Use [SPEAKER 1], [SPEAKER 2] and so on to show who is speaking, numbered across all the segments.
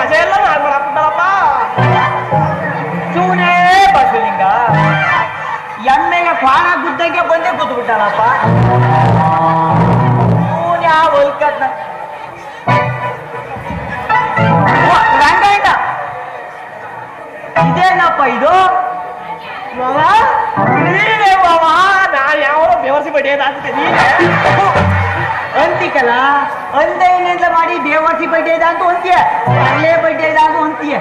[SPEAKER 1] ಮಜೆಲ್ಲ ನಾನು ಮಾಡಪ್ಪ ಚೂನೇ ಬಸಲಿಂಗ ಎಮ್ಮೆಗೆ ಪಾಣ ಗುದ್ದಕ್ಕೆ ಬಂದೇ ಕೂತು ಬಿಟ್ಟಾನಪ್ಪ ಚೂನ್ಯ ಹೊಲ್ಕದ್ನ ರಂಗಣ್ಣ ಇದೇನಪ್ಪ ಇದು ಮಾವಾ ನೀನೇ ಮಾವಾ ನಾ ಯಾವ ಬೆವರಿಸಿ ಬಡಿಯೋದಾಗ್ತದೆ ನೀನೇ ಅಂತಿಕಲ್ಲ ಅಂದ ಏನೆಲ್ಲ ಮಾಡಿ ಬೇವರ್ಸಿ ಇದೆ ಅಂತ ಅಂತೀಯ? ಅಲ್ಲೇ ಬಡ್ಡಿಯದ ಅಂತ ಅಂತೀಯ?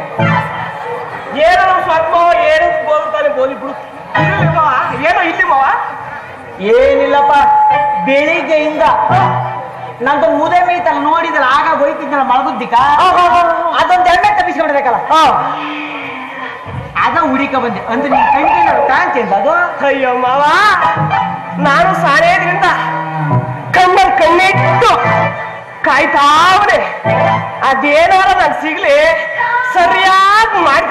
[SPEAKER 2] ಏನೋ ಸ್ವಲ್ಪ ಏನು ಬೋಲ್ತಾನೆ ಬೋಲಿ ಬಿಡು. ಏನೋ ಇಲ್ಲಿ ಮಾವ.
[SPEAKER 1] ಏನಿಲ್ಲಪ್ಪ ಬೆಳಿಗ್ಗೆಯಿಂದ ನಂದು ಮುದೆ ಮೇಯ್ತಲ್ಲ ನೋಡಿದಲ್ಲ ಆಗ ಹೋಯ್ತಿದ್ನಲ್ಲ ಮಳಗುದ್ದಿಕ ಅದೊಂದು ಎಮ್ಮೆ ತಪ್ಪಿಸ್ಕೊಂಡಿರ್ಬೇಕಲ್ಲ ಅದ ಹುಡಿಕ ಬಂದೆ. ಅಂದ್ರೆ ನೀನ್ ಕಣ್ಣಿನ ಕಾಣ್ತಿಲ್ಲ ಅದು?
[SPEAKER 2] ಅಯ್ಯೋ ಮಾವ ನಾನು ಸಾರೇದ್ರಿಂದ ಕಣ್ಣಲ್ಲಿ ಕಣ್ಣಿಟ್ಟು ಕಾಯ್ತಾವ್ರೆ ಅದೇನಾರ ನಂಗೆ ಸಿಗ್ಲಿ ಸರಿಯಾಗಿ ಮಾಡ್ತೀನಿ.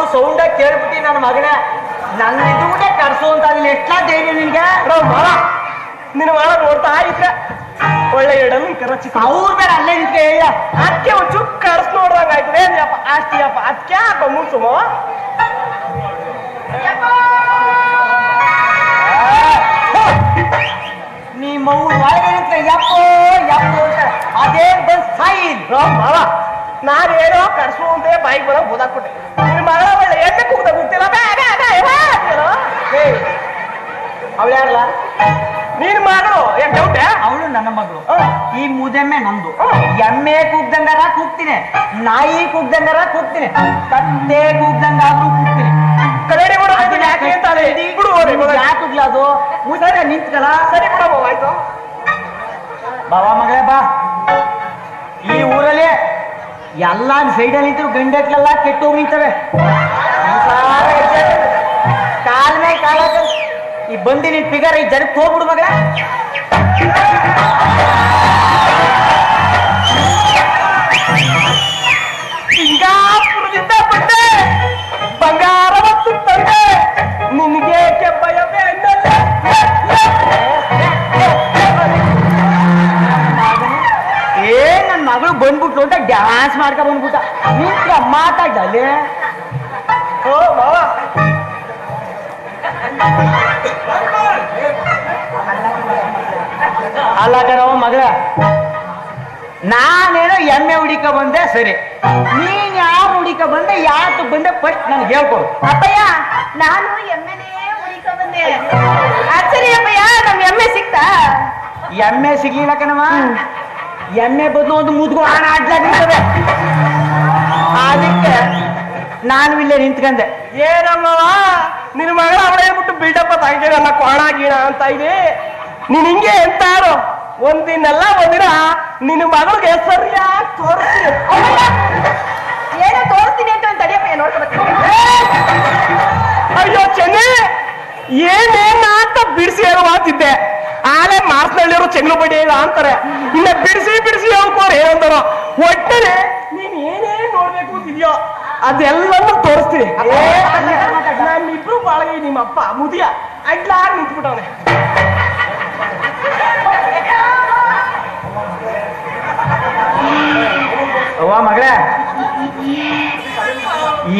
[SPEAKER 1] ಮಗಳು ಸೌಂಡ ಕೇಳ್ಬಿಟ್ಟಿ ನನ್ನ ಮಗನೇ ನನ್ನ ಇದು ಕೂಡ ಕರ್ಸು ಅಂತ ಅಲ್ಲಿ ಎಟ್ಲ ಧೈರ್ಯ ನಿನ್ಗೆ?
[SPEAKER 2] ನಿನ್ನ ಮಾವ ನೋಡ್ತಾ ಇದ್ರೆ ಒಳ್ಳೆ ಎಡಮಿ ಕರಚಿ
[SPEAKER 1] ಅವ್ರ ಬೇಡ ಅಲ್ಲೇ ನಿಂತ್ಕೆ ಹೇಳ
[SPEAKER 2] ಅದಕ್ಕೆ ಒಂಚು ಕರ್ಸ್ ನೋಡ್ದಂಗ ಆಯ್ತದೆ ಅಪ್ಪ ಅಷ್ಟಿಯಪ್ಪ ಅದಕ್ಕೆ ಅಪ್ಪ ಮುಂಚುಮ ಮಾವ
[SPEAKER 1] ನೀ ಮಗು ಒಳಗೆ ನಿಂತ್ಕೆ ಯಪ್ಪೋ ಯಪ್ಪೋ ಅಂತ. ಅದೇನ್ ಬಂದ್
[SPEAKER 2] ಮಾವ ನಾನೇನೋ ಕರ್ಸು ಅಂತ ಬಾಯಿಗೆ ಬರೋ ಓದಾಕ್ಬಿಟ್ಟೆ ಮಗಳ ಒಳ್ಳೆ ಎಣ್ಣೆ ಕೂಗ್ದ ಕೂಗ್ತಿಲ್ಲ ಬೇ ಬೇ ಬೇ ಬೇ ಅಂತೀರೋ?
[SPEAKER 1] ಅವಳು ಯಾರಲ್ಲ?
[SPEAKER 2] ನೀನ್ ಮಗಳು. ಏನ್ ಡೌಟ್
[SPEAKER 1] ಅವಳು ನನ್ನ ಮಗಳು. ಈ ಮುದೆಮ್ಮೆ ನಂದು. ಎಮ್ಮೆ ಕೂಗ್ದಂಗಾರ ಕೂಗ್ತೀನಿ. ನಾಯಿ ಕೂಗ್ದಂಗಾರ ಕೂಗ್ತೀನಿ. ಕತ್ತೆ ಕೂಗ್ದಂಗಾದ್ರೂ ಕೂಗ್ತೀನಿ.
[SPEAKER 2] ಕಡೆಗೆ ಬಿಡು ಅದನ್ನ ಯಾಕೆ ಅಂತಾಳೆ ಬಿಡು
[SPEAKER 1] ಯಾಕುಗ್ಲ ಅದು? ಮುಸರ ನಿಂತ್ಕಲ?
[SPEAKER 2] ಸರಿ ಬಿಡಮ್ಮ ಆಯ್ತು.
[SPEAKER 1] ಬಾವಾ ಮಗಳೇ ಬಾ. ಈ ಊರಲ್ಲಿ ಎಲ್ಲ ಸೈಡಲ್ಲಿ ನಿಂತರು ಗಂಡೆಟ್ಲೆಲ್ಲ ಕೆಟ್ಟು ನಿಂತವೆ ಕಾಲ್ ಮೇಲೆ ಕಾಲ ಈ ಬಂದಿ ನಿನ್ ಫಿಗರ್ ಈ ಜನಕ್ಕೆ ಹೋಗ್ಬಿಡು ಮಗಳು ಬಂದ್ಬಿಟ್ಟು ಅಂತ ಡ್ಯಾನ್ಸ್ ಮಾಡ್ಕೊ ಬಂದ್ಬಿಟ್ಟ. ನಿಂತ್ಕ ಮಾತಾಡ್ದಲ್ಲಿ?
[SPEAKER 2] ಓ ಮಾವ
[SPEAKER 1] ಅಲ್ಲ ಕಣವ ಮಗಳ ನಾನೇನೋ ಎಮ್ಮೆ ಹುಡಿಕ ಬಂದೆ ಸರಿ. ನೀನ್ ಯಾರು ಹುಡಿಕ ಬಂದೆ ಯಾಕೆ ಬಂದೆ ಫಸ್ಟ್ ನನ್ಗೆ ಹೇಳ್ಕೊಡು.
[SPEAKER 3] ಅಪ್ಪಯ್ಯ ನಾನು ಎಮ್ಮೆನೇ ಹುಡುಕ ಬಂದೆ. ಸರಿ ಅಪ್ಪಯ್ಯ ನಮ್ ಎಮ್ಮೆ ಸಿಕ್ತಾ?
[SPEAKER 1] ಎಮ್ಮೆ ಸಿಗ್ಲಿಲ್ಲ ಕಣವ ಎಮ್ಮೆ ಬದಲು ಒಂದು ಮುದ್ಗು ಹಣ ಆಡ್ಲಾಗಿರ್ತದೆ ಅದಕ್ಕೆ ನಾನು ಇಲ್ಲೇ ನಿಂತ್ಕಂದೆ
[SPEAKER 2] ಏನಮ್ಮ ನಿನ್ನ ಮಗಳ ಅವಳೇ ಬಿಟ್ಟು ಬಿಲ್ಡಪ್ಪ ತಂಗೆ ನನ್ನ ಕೋಣ ಗೀಣ ಅಂತ ಇದೆ. ನೀನ್ ಹಿಂಗೆ ಎಂತಾರು ಒಂದಿನೆಲ್ಲ ಒಂದಿನ ನಿನ್ನ ಮಗಳಿಗೆ ಸರಿಯಾಗಿ ತೋರಿಸಿ
[SPEAKER 3] ಏನೋ ತೋರಿಸ್ತೀನಿ ಅಂತ ತಡಿಯಪ್ಪ ನೋಡ್ಕೊಬೇಕು?
[SPEAKER 2] ಅಯ್ಯೋ ಚೆನ್ನಿ! ಏನೇನ ಅಂತ ಬಿಡಿಸಿ ಹೇಳುವ ಅಂತಿದ್ದೆ. ಆಲೆ ಮಾರ್ಸ್ನಳ್ಳಿಯವರು ಚೆಂಗ್ಳು ಬಡಿ ಇಲ್ಲ ಅಂತಾರೆ. ಇನ್ನ ಬಿಡಿಸಿ ಬಿಡಿಸಿ ಹೇಳ್ಕೋರು ಹೇಳ್ತಾರ ಒಟ್ಟಲೆ ನೀನ್ ಏನೇನ್ ನೋಡ್ಬೇಕು ಅಂತಿದ್ಯೋ ಅದೆಲ್ಲನೂ ತೋರಿಸ್ತೀನಿ. ನಮ್ಮಿಬ್ರು ಬಾಳಗಿ ನಿಮ್ಮಪ್ಪ ಮುದಿಯ ಅಡ್ಲಾರ್ ನಿಂತ್ಬಿಟ್ಟವನೆ.
[SPEAKER 1] ಮಗಳೇ,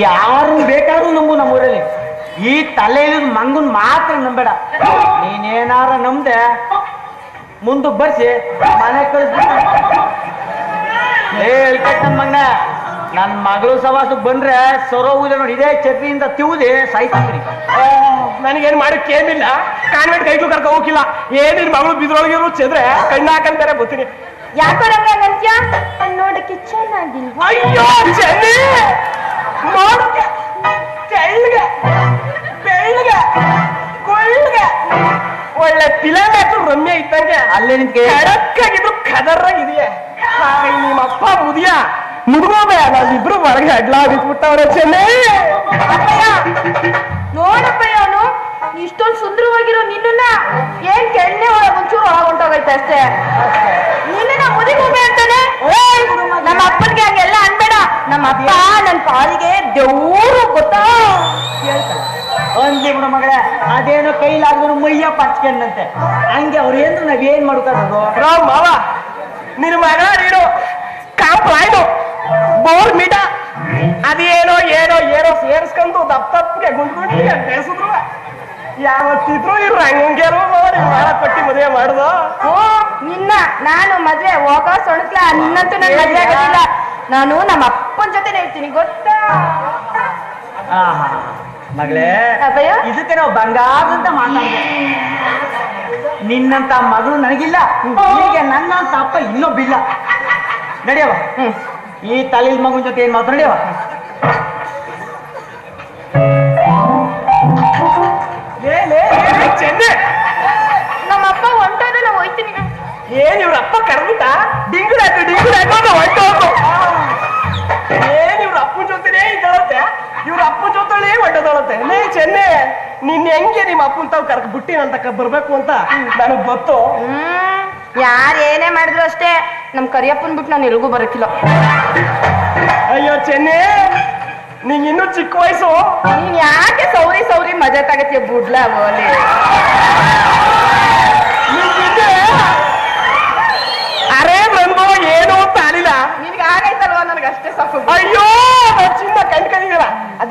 [SPEAKER 1] ಯಾರು ಬೇಕಾದ್ರೂ ನಂಬು ನಮ್ಮೂರಲ್ಲಿ. ಈ ತಲೆಯಲ್ಲಿ ಮಂಗನ್ ಮಾತ್ರ ನಂಬೇಡ. ನೀನೇನಾರ ನಂಬ್ದೆ ಮುಂದೆ ಬರ್ಸಿ ಮನೆ ಕಳಿಸ್ಬಿಟ್ಟು ಮಂಗ ನನ್ ಮಗಳು ಸವಾಸ ಬಂದ್ರೆ ಸೊರೋಗುದೆ ನೋಡಿ ಇದೇ ಚಪ್ಪಿಯಿಂದ ತಿವುದಿ ಸಾಯ್ತೀನಿ.
[SPEAKER 2] ನನಗೇನ್ ಮಾಡಕ್ಕೆ ಏನಿಲ್ಲ ಕಾನ್ವೆಂಟ್ ಕೈಗೂ ಕರ್ಕ ಹೋಗಿಲ್ಲ ಏನಿನ್ ಮಗಳು ಬಿದ್ರೊಳಗೆ ಚೆದ್ರೆ ಕಣ್ಣ ಹಾಕಂತಾರೆ ಬರ್ತೀನಿ
[SPEAKER 3] ಯಾಕೋ ಚೆನ್ನಾಗಿಲ್ಲ ನಂತ್ಯ ನೋಡಕ್ಕೆ ಚೆನ್ನಾಗಿಲ್ವಾ
[SPEAKER 2] ಅಯ್ಯೋ ಚೆನ್ನಿ ಒಳ್ಳೆ ಪಿಲಾಮೇಟು ರಮ್ಯ ಇದ್ದಂಗೆ
[SPEAKER 1] ಅಲ್ಲೇ ನಿಂತ್ಕೆ.
[SPEAKER 2] ಕಡಕ್ಕಾಗಿದ್ರು ಕದರ್ರಾಗಿದೆಯೇ ನಿಮ್ಮ ಅಪ್ಪ ಮುದಿಯ. ಮುದುಗೋಬೆ ನಾವಿಬ್ರು ಹೊರಗೆ ಅಡ್ಲ ಬಿಟ್ಬಿಟ್ಟವ್ರೆ ಚೆನ್ನೈ.
[SPEAKER 3] ಅಪ್ಪಯ್ಯ ನೋಡಪ್ಪಯ್ಯ ಅವನು ಇಷ್ಟೊಂದು ಸುಂದರವಾಗಿರೋ ನಿನ್ನ ಏನ್ ಕೆಣ್ಣೆ ಒಳಗೆ ಒಂಚೂರು ಒಳಗೊಂಟೋಗೈತೆ ಅಷ್ಟೇ. ನಿನ್ನ ಮುದಿಗೂಬೆ ಅಂತಾನೆ? ನಮ್ಮ ಅಪ್ಪನ್ಗೆ ಹಂಗೆಲ್ಲ ಅನ್ಬೇಡ. ನಮ್ಮ ಅಪ್ಪ ನನ್ನ ಪಾಲಿಗೆ ದೇವ್ರು ಗೊತ್ತಾ?
[SPEAKER 1] ಅಂದ್ಲಿ ಬಿಡು ಮಗಳೇ ಅದೇನೋ ಕೈಲಾದ್ರು ಮೈಯ ಪಚ್ಕೊಂಡಂತೆ ಹಂಗೆ ಅವ್ರು ಏನು ನಾವ್ ಏನ್ ಮಾಡ್ಕೊಂಡು
[SPEAKER 2] ರಾವ್ ಮಾವ ನಿನ್ ಮಗ ಬೋರ್ ಮಿಟ ಅದೇನೋ ಏನೋ ಏನೋ ಸೇರಿಸ್ಕೊಂಡು ದಪ್ಪ ತಪ್ಪಿಗೆ ಗುಂಡ್ ಗುಂಡಿಗೆ ಬೆಳೆಸಿದ್ರು ಯಾವತ್ತಿದ್ರು ಇವ್ರು ಹಂಗೆರೋ ಮಾಡಿ ಕೊಟ್ಟಿ ಮದುವೆ ಮಾಡುದು?
[SPEAKER 3] ಓ ನಿನ್ನ ನಾನು ಮದ್ವೆ ಹೋಗ ಸೊಣಕ್ಲ ನಿನ್ನಂತೂ ನನ್ ಮದ್ವೆ ಆಗೋದಿಲ್ಲ. ನಾನು ನಮ್ಮ ಅಪ್ಪನ ಜೊತೆ ಇರ್ತೀನಿ ಗೊತ್ತಾ?
[SPEAKER 1] ಆಹಾ. ಮಗಳೇ
[SPEAKER 3] ಅಪ್ಪಯ್ಯ?
[SPEAKER 1] ಇದಕ್ಕೆ ನಾವು ಬಂಗಾರದಂತ ಮಾತಾಡ್ದೆ. ನಿನ್ನಂತ ಮಗಳು ನನಗಿಲ್ಲ. ಹೀಗೆ ನನ್ನಂತ ಅಪ್ಪ ಇನ್ನೊಬ್ಬಿಲ್ಲ. ನಡೆಯವ ಈ ತಲೆಲ್ ಮಗನ ಜೊತೆ ಏನ್ ಮಾತು ನಡೆಯವ
[SPEAKER 2] ಲೇ ಚೆನ್ನೆ
[SPEAKER 3] ನಮ್ಮ ಅಪ್ಪ ಹೊಂಟೋದ ನಾ ಹೋಯ್ತೀನಿ.
[SPEAKER 2] ಏನ್ ಇವ್ರ ಅಪ್ಪ ಕರ್ಬಿಟ್ಟ ಡಿಂಗುಡಾಕು ಡಿಂಗುಡಾಕು ಅಂತ ಚೆನ್ನೆ ನಿನ್ ಹೆಂಗೆ ನಿಮ್ಮ ಅಪ್ಪನ ತಾವ್ ಕರ್ಕ ತಕ್ಕ ಬರ್ಬೇಕು ಅಂತ ನನಗ್ ಗೊತ್ತು.
[SPEAKER 3] ಹ್ಮ್ ಯಾರ್ ಏನೇ ಮಾಡಿದ್ರು ಅಷ್ಟೇ ನಮ್ ಕರಿಯಪ್ಪನ್ ಬಿಟ್ಟು ನಾನು ಎಲ್ಗೂ ಬರಕಿಲ್ಲ.
[SPEAKER 2] ಅಯ್ಯೋ ಚೆನ್ನೆ ನಿಂಗ್ ಇನ್ನೂ ಚಿಕ್ಕ ವಯಸ್ಸು.
[SPEAKER 3] ನೀನ್ ಯಾಕೆ ಸೌರಿ ಸೌರಿ ಮಜಾ ತಗತಿಯ ಬುಡ್ಲಾ ಬೋಲಿ
[SPEAKER 2] ನಿನ್ ಹಿಂದೆ ಅರೆ ಬಂದು ಏನು ಅಂತ ಆಲಿಲ್ಲ
[SPEAKER 3] ನಿನ್ಗೆ ಆಗೈತಲ್ವಾ ನನಗೆ ಅಷ್ಟೇ ಸಾಕು
[SPEAKER 2] ಅಯ್ಯೋ ನಾನ್ ಚಿನ್ನ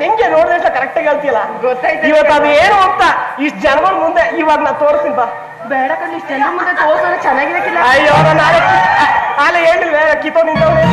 [SPEAKER 2] ಕಂಡ್ಕೊಂಡಿದ್ದೀರ ಅದ್ ಹೆಂಗೆ ನೋಡಿದ್ರೆ ಕರೆಕ್ಟ್ ಆಗಿ ಹೇಳ್ತಿಲ್ಲ
[SPEAKER 3] ಗೊತ್ತಾಯ್ತು
[SPEAKER 2] ಇವತ್ತು ಅದು ಏನು ಅಂತ ಇಷ್ಟು ಜನಗಳ ಮುಂದೆ ಇವಾಗ ನಾ ತೋರಿಸ್ತೀನಿ ಬಾ.
[SPEAKER 3] ಬೇಡ ಕಣ್ಣು ಇಷ್ಟೆಲ್ಲ ಮುಂದೆ ತೋರ್ಸೋಣ ಚೆನ್ನಾಗಿರಕ್ಕಿಲ್ಲ.
[SPEAKER 2] ಅಯ್ಯೋ ನಾನು ಆಲೆ ಹೇಳಿಲ್ವೇ ಕಿತ್ತೋ ನಿಂತವ್ರೆ